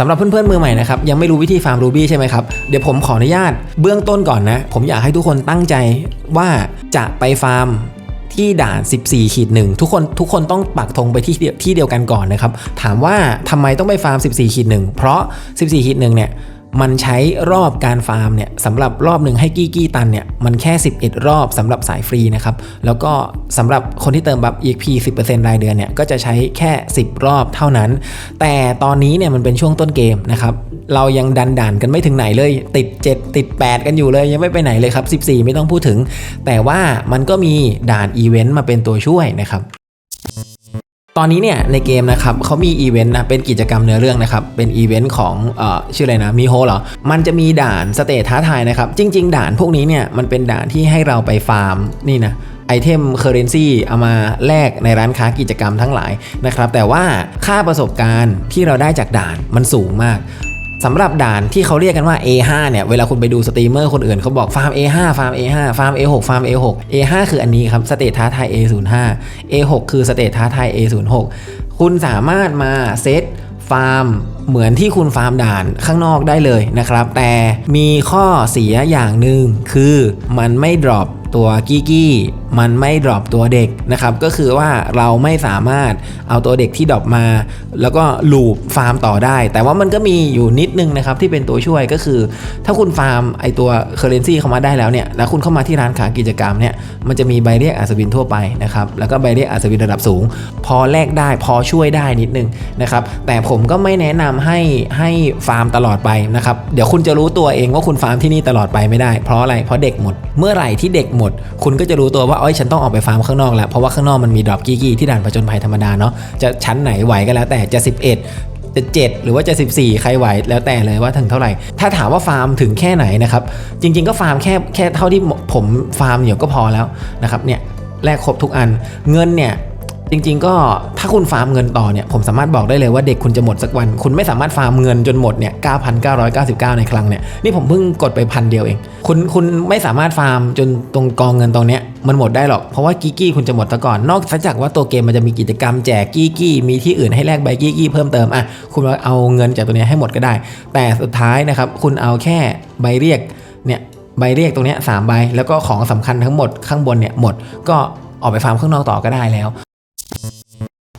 สำหรับเพื่อนๆมือใหม่นะครับยังไม่รู้วิธีฟาร์มรูบี้ใช่ไหมครับเดี๋ยวผมขออนุญาตเบื้องต้นก่อนนะ ผมอยากให้ทุกคนตั้งใจว่าจะไปฟาร์มที่ด่าน 14ขีดหนึ่งทุกคนทุกคนต้องปักธงไปที่ที่เดียวกันก่อนนะครับ ถามว่าทำไมต้องไปฟาร์ม 14ขีดหนึ่งเพราะ 14ขีดหนึ่งเนี่ย มันใช้รอบการฟาร์มเนี่ยสำหรับรอบหนึ่งให้กี้กี้ตันเนี่ยมันแค่ 11 รอบสำหรับสายฟรีนะครับแล้วก็สำหรับคนที่เติมบัฟ EXP 10%รายเดือนเนี่ยก็จะใช้แค่ 10 รอบเท่านั้น แต่ตอนนี้เนี่ยมันเป็นช่วงต้นเกมนะครับเรายังดันด่านกันไม่ถึงไหนเลย ติด 7 ติด 8 กันอยู่เลยยังไม่ไปไหนเลยครับ 14 ไม่ต้องพูดถึง แต่ว่ามันก็มีด่านอีเวนต์มาเป็นตัวช่วยนะครับ ตอนนี้เนี่ยในเกมนะครับเขามีอีเวนต์นะเป็นกิจกรรมเนื้อเรื่องนะครับเป็นอีเวนต์ของเอ่อชื่ออะไรนะมีโฮเหรอมันจะมีด่านสเตทท้าทายนะครับจริง ๆ ด่านพวกนี้เนี่ยมันเป็นด่านที่ให้เราไปฟาร์มนี่นะไอเทมเคอร์เรนซีเอามาแลกในร้านค้ากิจกรรมทั้งหลายนะครับแต่ว่าค่าประสบการณ์ที่เราได้จากด่านมันสูงมาก สำหรับด่านที่เขาเรียกกันว่า A5 เนี่ยเวลาคุณไปดูสตรีมเมอร์คนอื่นเขาบอกฟาร์ม A5 ฟาร์ม A5 ฟาร์ม A6 ฟาร์ม A6 A5 คืออันนี้ครับสเตทท้าทาย A05 A6 คือสเตทท้าทาย A06 คุณสามารถมาเซตฟาร์มเหมือนที่คุณฟาร์มด่านข้างนอกได้เลยนะครับ แต่มีข้อเสียอย่างหนึ่งคือมันไม่ดรอปตัวกี้กี้ มันไม่ดรอปตัวเด็กนะครับก็คือว่าเราไม่สามารถเอาตัวเด็กที่ดรอปมา แล้วก็ลูปฟาร์มต่อได้ แต่ว่ามันก็มีอยู่นิดนึงนะครับที่เป็นตัวช่วยก็คือ ถ้าคุณฟาร์มไอตัวเคอร์เรนซีเข้ามาได้แล้วเนี่ยแล้วคุณเข้ามาที่ร้านขายกิจกรรมเนี่ยมันจะมีใบเรียกอัศวินทั่วไปนะครับแล้วก็ใบเรียกอัศวินระดับสูง พอแลกได้พอช่วยได้นิดนึงนะครับแต่ผมก็ไม่แนะนำให้ให้ฟาร์มตลอดไปนะครับเดี๋ยวคุณจะรู้ตัวเองว่าคุณฟาร์มที่นี่ตลอดไปไม่ได้เพราะอะไรเพราะเด็กหมด เมื่อไหร่ที่เด็กหมด คุณก็จะรู้ตัวว่าเอ้ยฉันต้องออกไปฟาร์มข้างนอกแล้วเพราะว่าข้างนอกมันมีดรอปกี้กี้ที่ด่านผจญภัยธรรมดาเนาะจะชั้นไหนไหวก็แล้วแต่จะ 11จะ7หรือว่าจะ 14 ใครไหวแล้วแต่เลยว่าถึงเท่าไหร่ ถ้าถามว่าฟาร์มถึงแค่ไหนนะครับ จริง ๆ ก็ฟาร์มแค่แค่เท่าที่ผมฟาร์มอยู่ก็พอแล้วนะครับเนี่ยแลกครบทุกอันเงินเนี่ย จริงๆก็ถ้าคุณฟาร์มเงินต่อเนี่ยผมสามารถบอกได้เลยว่าเด็กคุณจะหมดสักวัน คุณไม่สามารถฟาร์มเงินจนหมดเนี่ย9,999 ในครั้งเนี่ยนี่ผมเพิ่งกดไปพันเดียวเอง คุณคุณไม่สามารถฟาร์มจนตรงกองเงินตรงเนี้ยมันหมดได้หรอกเพราะว่ากี้กี้คุณจะหมดซะก่อนนอกจากว่าตัวเกมมันจะมีกิจกรรมแจกกี้กี้มีที่อื่นให้แลกใบกี้กี้เพิ่มเติมอะคุณเอาเงินจากตัวเนี้ยให้หมดก็ได้ แต่สุดท้ายนะครับคุณเอาแค่ใบเรียกเนี่ยใบเรียกตรงเนี้ยสามใบแล้วก็ของสำคัญทั้งหมดข้างบนเนี่ยหมดก็ออกไปฟาร์มข้างนอกต่อก็ได้แล้ว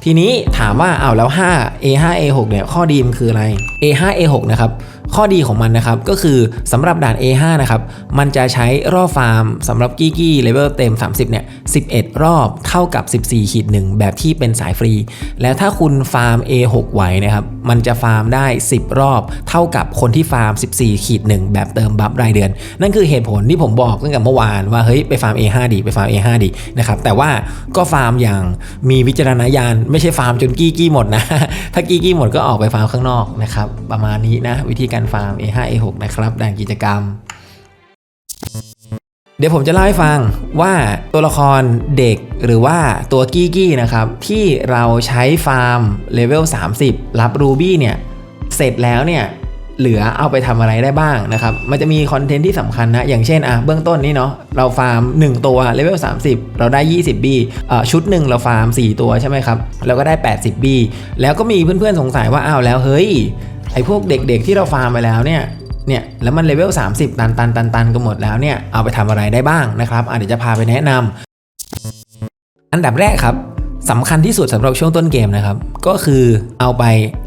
ทีนี้ถามว่าเอาแล้ว 5 A5 A6 เนี่ยข้อดีมันคืออะไร A5 A6 นะครับ ข้อดีของมันนะครับก็คือสำหรับด่าน A5 นะครับมันจะใช้รอบฟาร์มสำหรับกี้กี้เลเวลเต็ม 30เนี่ย11 รอบเท่ากับ 14ขีด1แบบที่เป็นสายฟรี แล้วถ้าคุณฟาร์ม A6 ไหวนะครับมันจะฟาร์มได้ 10 รอบ เท่ากับคนที่ฟาร์ม 14ขีด1แบบเติมบัฟรายเดือน นั่นคือเหตุผลที่ผมบอกตั้งแต่เมื่อวานว่าเฮ้ยไปฟาร์ม A5 ดีไปฟาร์ม A5 ดีนะครับแต่ว่าก็ฟาร์มอย่างมีวิจารณญาณไม่ใช่ฟาร์มจนกี้กี้หมดนะถ้ากี้กี้หมดก็ออกไปฟาร์มข้างนอกนะครับประมาณนี้นะวิธีการฟาร์ม A5 A6 นะครับด่านกิจกรรม เดี๋ยวผมจะเล่าให้ฟังว่าตัวละครเด็กหรือว่าตัวกี้กี้นะครับ ที่เราใช้ฟาร์มเลเวล30 รับรูบี้เนี่ย เสร็จแล้วเนี่ย เหลือเอาไปทำอะไรได้บ้างนะครับ มันจะมีคอนเทนต์ที่สำคัญนะ อย่างเช่นอะเบื้องต้นนี่เนาะ เราฟาร์ม 1 ตัวเลเวล30 เราได้ 20 บี้ชุดหนึ่งเราฟาร์ม 4 ตัวใช่ไหมครับ เราก็ได้ 80 บี้ แล้วก็มีเพื่อนๆสงสัยว่าอ้าวแล้วเฮ้ย ไอ้พวกเด็กๆที่เราฟาร์มไปแล้วเนี่ยเนี่ยแล้วมันเลเวล30 ตันตันตันตันกันหมดแล้วเนี่ยเอาไปทำอะไรได้บ้างนะครับเดี๋ยวจะพาไปแนะนำอันดับแรกครับสำคัญที่สุดสำหรับช่วงต้นเกมนะครับ ก็คือเอาไป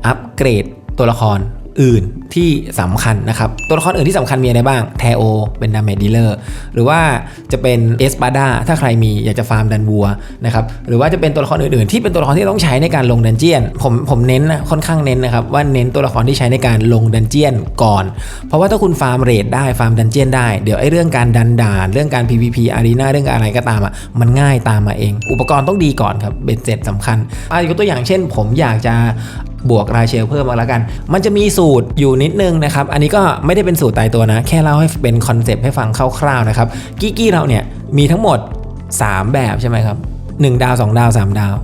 อัปเกรดตัวละคร อื่นที่สำคัญนะครับ ตัวละครอื่นที่สำคัญมีอะไรบ้าง แทโอ เป็นดาเมจดีลเลอร์ หรือว่าจะเป็นเอสปาดาถ้าใครมีอยากจะฟาร์มดันวัวนะครับ หรือว่าจะเป็นตัวละครอื่นๆ ที่เป็นตัวละครที่ต้องใช้ในการลงดันเจียน ผมผมเน้นนะค่อนข้างเน้นนะครับว่าเน้นตัวละครที่ใช้ในการลงดันเจียนก่อน เพราะว่าถ้าคุณฟาร์มเรดได้ฟาร์มดันเจียนได้ เดี๋ยวไอ้เรื่องการดันด่านเรื่องการ PVP อารีนาเรื่องอะไรก็ตามอะมันง่ายตามมาเอง อุปกรณ์ต้องดีก่อนครับเบ็ดเสร็จสำคัญอะยกตัวอย่างเช่น ผมอยากจะ บวกรายเชลเพิ่มมาแล้วกัน มันจะมีสูตรอยู่นิดนึงนะครับ อันนี้ก็ไม่ได้เป็นสูตรตายตัวนะ แค่เล่าให้เป็นคอนเซปต์ให้ฟังคร่าวๆนะครับกี้กี้เราเนี่ยมีทั้งหมด 3 แบบใช่ไหมครับ 1 ดาว 2 ดาว 3 ดาว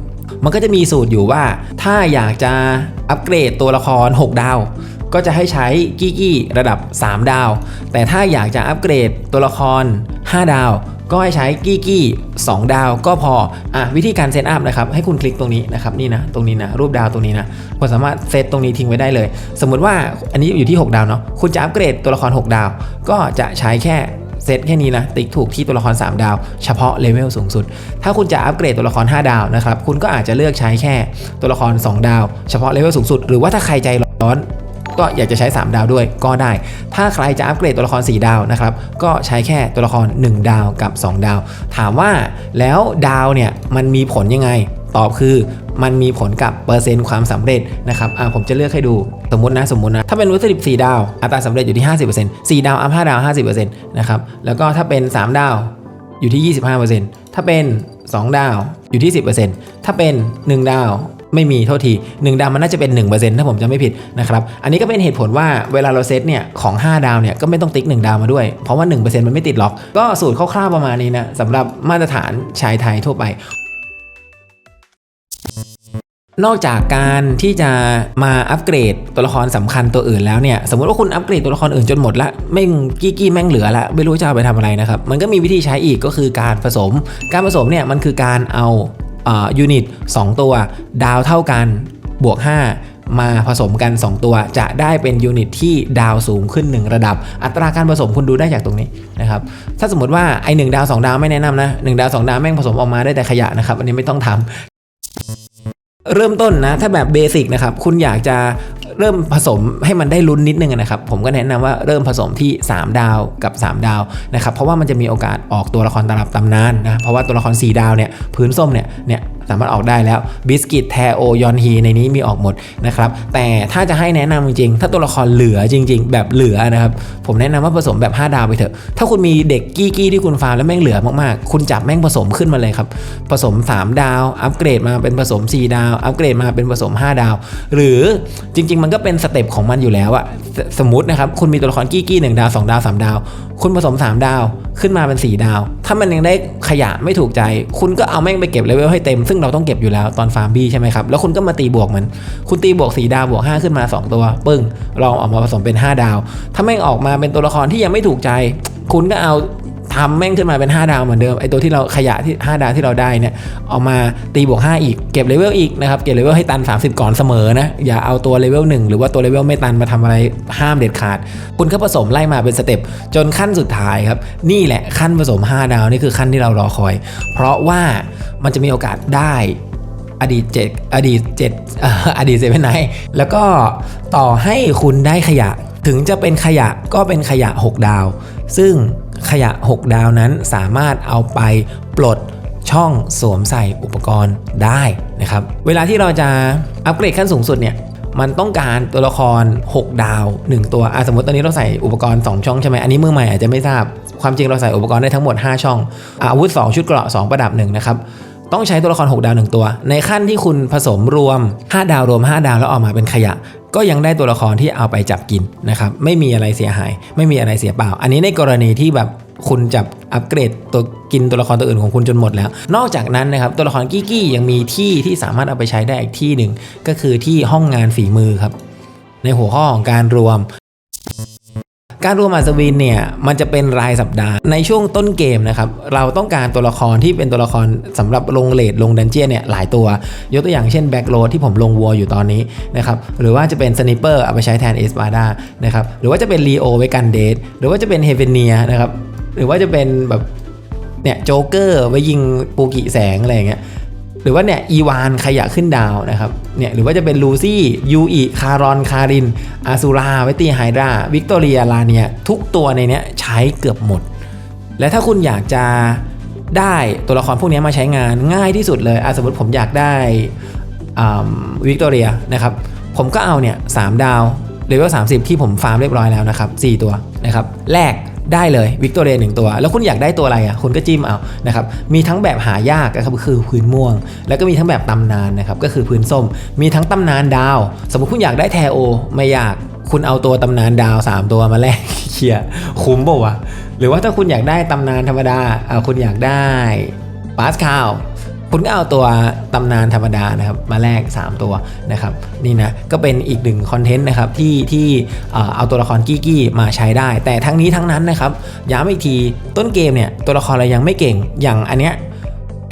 มันก็จะมีสูตรอยู่ว่า ถ้าอยากจะอัปเกรดตัวละคร 6 ดาว ก็จะให้ใช้กี้กี้ระดับ 3 ดาว แต่ถ้าอยากจะอัปเกรดตัวละคร 5 ดาว ก็ให้ใช้กี้กี้2ดาวก็พออะวิธีการเซตอัพนะครับให้คุณคลิกตรงนี้นะครับนี่นะตรงนี้นะรูปดาวตรงนี้นะคุณสามารถเซตตรงนี้ทิ้งไว้ได้เลย สมมุติว่าอันนี้อยู่ที่ 6 ดาวเนาะคุณจะอัปเกรดตัวละคร 6 ดาว ก็จะใช้แค่เซตแค่นี้นะติ๊กถูกที่ตัวละคร 3 ดาว เฉพาะเลเวลสูงสุด ถ้าคุณจะอัปเกรดตัวละคร 5 ดาวนะครับคุณก็อาจจะเลือกใช้แค่ตัวละคร 2 ดาว เฉพาะเลเวลสูงสุด หรือว่าถ้าใครใจร้อน ก็อยากจะใช้ 3 ดาวด้วยก็ได้ ถ้าใครจะอัปเกรดตัวละคร 4 ดาวนะครับ ก็ใช้แค่ตัวละคร 1 ดาวกับ 2 ดาว ถามว่าแล้วดาวเนี่ยมันมีผลยังไง ตอบคือมันมีผลกับเปอร์เซ็นต์ความสำเร็จนะครับอ่าผมจะเลือกให้ดูสมมตินะสมมตินะ ถ้าเป็นวัตถุดิบ4ดาว อัตราสำเร็จอยู่ที่ 50% 4 ดาวอัพ5ดาว 50%นะครับ แล้วก็ถ้าเป็น 3 ดาวอยู่ที่ 25%ถ้าเป็น 2 ดาวอยู่ที่ 10%ถ้าเป็น 1 ดาว ไม่มีโทษที1ดาวมันน่าจะเป็น 1%ถ้าผมจะไม่ผิดนะครับอันนี้ก็เป็นเหตุผลว่าเวลาเราเซตเนี่ยของ 5 ดาวเนี่ยก็ไม่ต้องติ๊ก 1 ดาวมาด้วย เพราะว่า 1%มันไม่ติดล็อก ก็สูตรคร่าวๆประมาณนี้นะสำหรับมาตรฐานชายไทยทั่วไปนอกจากการที่จะมาอัปเกรดตัวละครสำคัญตัวอื่นแล้วเนี่ยสมมติว่าคุณอัปเกรดตัวละครอื่นจนหมดละแม่งกี้กี้แม่งเหลือละไม่รู้จะเอาไปทำอะไรนะครับมันก็มีวิธีใช้อีกก็คือการผสม การผสมเนี่ยมันคือการเอา ยูนิต2ตัว ดาวเท่ากันบวก 5มาผสมกัน 2 ตัวจะได้เป็นยูนิตที่ดาวสูงขึ้น 1 ระดับ อัตราการผสมคุณดูได้จากตรงนี้นะครับถ้าสมมติว่าไอ้หดาว 2 ดาวไม่แนะนำนะหดาว 2 ดาวแม่งผสมออกมาได้แต่ขยะนะครับ อันนี้ไม่ต้องทำเริ่มต้นนะ ถ้าแบบเบสิกนะครับ คุณอยากจะ เริ่มผสมให้มันได้ลุ้นนิดนึงนะครับ ผมก็แนะนำว่าเริ่มผสมที่ 3 ดาวกับ 3 ดาวนะครับ เพราะว่ามันจะมีโอกาสออกตัวละครตลับตำนานนะ เพราะว่าตัวละคร 4 ดาวเนี่ยพื้นส้มเนี่ยเนี่ย สามารถออกได้แล้วบิสกิตแทโอยอนฮีในนี้มีออกหมดนะครับแต่ถ้าจะให้แนะนำจริงๆถ้าตัวละครเหลือจริง ๆ แบบเหลือนะครับผมแนะนำว่าผสมแบบ 5 ดาวไปเถอะ ถ้าคุณมีเด็กกี้กี้ที่คุณฟาร์มแล้วแม่งเหลือมากๆ คุณจับแม่งผสมขึ้นมาเลยครับผสม 3 ดาว อัปเกรดมาเป็นผสม 4 ดาว อัปเกรดมาเป็นผสม 5 ดาว หรือจริง ๆ มันก็เป็นสเต็ปของมันอยู่แล้วอะสสมมตินะครับคุณมีตัวละครกี้กี้หนึ่งดาว 2 ดาว 3 ดาวคุณผสม 3 ดาวขึ้นมาเป็น 4 ดาว ถ้ามันยังได้ขยะไม่ถูกใจ คุณก็เอาแม่งไปเก็บเลเวลให้เต็ม ซึ่งเราต้องเก็บอยู่แล้วตอนฟาร์มบี้ใช่ไหมครับ แล้วคุณก็มาตีบวกมัน คุณตีบวก 4 ดาวบวก 5 ขึ้นมา 2 ตัว ปึ้ง ลองออกมาผสมเป็น 5 ดาว ถ้าแม่งออกมาเป็นตัวละครที่ยังไม่ถูกใจ คุณก็เอา ทำแม่งขึ้นมาเป็น 5 ดาวเหมือนเดิมไอตัวที่เราขยะที่ 5 ดาวที่เราได้เนี่ยเอามาตีบวก 5 อีกเก็บเลเวลอีกนะครับเก็บเลเวลให้ตัน 30 ก่อนเสมอนะอย่าเอาตัวเลเวล1หรือว่าตัวเลเวลไม่ตันมาทำอะไรห้ามเด็ดขาด คุณก็ผสมไล่มาเป็นสเต็ปจนขั้นสุดท้ายครับนี่แหละขั้นผสม 5 ดาวนี่คือขั้นที่เรารอคอย เพราะว่ามันจะมีโอกาสได้อดีตเจ็ดอดีตเจ็ดอดีตเซเว่นไนแล้วก็ต่อให้คุณได้ขยะถึงจะเป็นขยะก็เป็นขยะ 6 ดาว ซึ่ง ขยะ 6 ดาวนั้นสามารถเอาไปปลดช่องสวมใส่อุปกรณ์ได้นะครับ เวลาที่เราจะอัปเกรดขั้นสูงสุดเนี่ยมันต้องการตัวละคร 6 ดาว 1 ตัวอะสมมติตอนนี้เราใส่อุปกรณ์ 2 ช่องใช่ไหมอันนี้มือใหม่อาจจะไม่ทราบ ความจริงเราใส่อุปกรณ์ได้ทั้งหมด 5 ช่องอะอาวุธ 2 ชุดเกราะ 2 ประดับ1นะครับ ต้องใช้ตัวละคร 6 ดาว 1 ตัว ในขั้นที่คุณผสมรวม 5 ดาวรวม 5 ดาวแล้วออกมาเป็นขยะ ก็ยังได้ตัวละครที่เอาไปจับกินนะครับไม่มีอะไรเสียหาย ไม่มีอะไรเสียเปล่า อันนี้ในกรณีที่แบบคุณจับอัปเกรดตัวกินตัวละครตัวอื่นของคุณจนหมดแล้ว นอกจากนั้นนะครับตัวละครกี้กี้ยังมีที่ที่สามารถเอาไปใช้ได้อีกที่หนึ่งก็คือที่ห้องงานฝีมือครับในหัวข้อของการรวม การรวมอัศวินเนี่ยมันจะเป็นรายสัปดาห์ในช่วงต้นเกมนะครับเราต้องการตัวละครที่เป็นตัวละครสำหรับลงเลดลงดันเจียนเนี่ยหลายตัวยกตัวอย่างเช่นแบ็กโรดที่ผมลงวัวอยู่ตอนนี้นะครับหรือว่าจะเป็นสไนเปอร์เอาไปใช้แทนเอสบาดานะครับหรือว่าจะเป็นลีโอไว้กันเดทหรือว่าจะเป็นเฮเวเนียนะครับหรือว่าจะเป็นแบบเนี่ยโจ๊กเกอร์ไว้ยิงปูกิแสงอะไรอย่างเงี้ย หรือว่าเนี่ยอีวานขยะขึ้นดาวนะครับเนี่ยหรือว่าจะเป็นลูซี่ยูอิคารอนคารินอาซูราเวตีไฮดราวิกตอเรียลาเนียทุกตัวในเนี้ยใช้เกือบหมด และถ้าคุณอยากจะได้ตัวละครพวกนี้มาใช้งานง่ายที่สุดเลยอสมมติผมอยากได้วิกตอเรียนะครับผมก็เอาเนี่ยสดาวเลเวล30 ที่ผมฟาร์มเรียบร้อยแล้วนะครับ 4 ตัวนะครับแลก ได้เลยวิกตอเรียหนึ่งตัว แล้วคุณอยากได้ตัวอะไรอะคุณก็จิ้มเอานะครับมีทั้งแบบหายากนะครับก็คือพื้นม่วง แล้วก็มีทั้งแบบตำนานนะครับก็คือพื้นส้ม มีทั้งตำนานดาว สมมติคุณอยากได้แทโอไม่ยากคุณเอาตัวตำนานดาว 3 ตัวมาแลกเคลียคุ้มเปล่าวะหรือว่าถ้าคุณอยากได้ตำนานธรรมดาอ่าคุณอยากได้ปาสคาล คุณก็เอาตัวตำนานธรรมดานะครับมาแลก3 ตัวนะครับนี่นะก็เป็นอีกหนึ่งคอนเทนต์นะครับที่ที่เอาตัวละครกี้กี้มาใช้ได้ แต่ทั้งนี้ทั้งนั้นนะครับย้ำอีกทีต้นเกมเนี่ยตัวละครเรายังไม่เก่งอย่างอันเนี้ย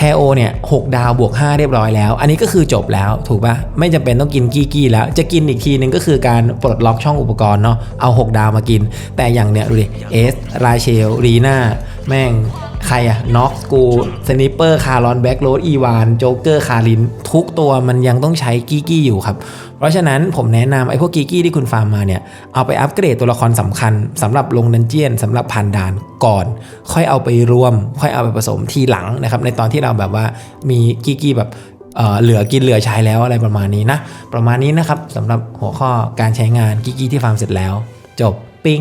แฮโอเนี่ยหดาวบวก 5 เรียบร้อยแล้ว อันนี้ก็คือจบแล้วถูกปะไม่จำเป็นต้องกินกี้กี้แล้ว จะกินอีกทีนึงก็คือการปลดล็อกช่องอุปกรณ์เนาะเอา 6 ดาวมากิน แต่อย่างเนี้ยดูดิเอสราเชลรีนาแม่ง ใครอะน็อกกูสนิปเปอร์คารอนแบ็กโรดอีวานโจ๊กเกอร์คาริน ทุกตัวมันยังต้องใช้กี้กี้อยู่ครับ เพราะฉะนั้นผมแนะนำไอ้พวกกี้กี้ที่คุณฟาร์มมาเนี่ย เอาไปอัปเกรดตัวละครสำคัญสำหรับลงดันเจียนสำหรับผ่านด่านก่อน ค่อยเอาไปรวม ค่อยเอาไปผสมทีหลังนะครับในตอนที่เราแบบว่ามีกี้กี้แบบเอ่อเหลือกินเหลือใช้แล้วอะไรประมาณนี้นะ ประมาณนี้นะครับสำหรับหัวข้อการใช้งานกี้กี้ที่ฟาร์มเสร็จแล้ว จบปิ้ง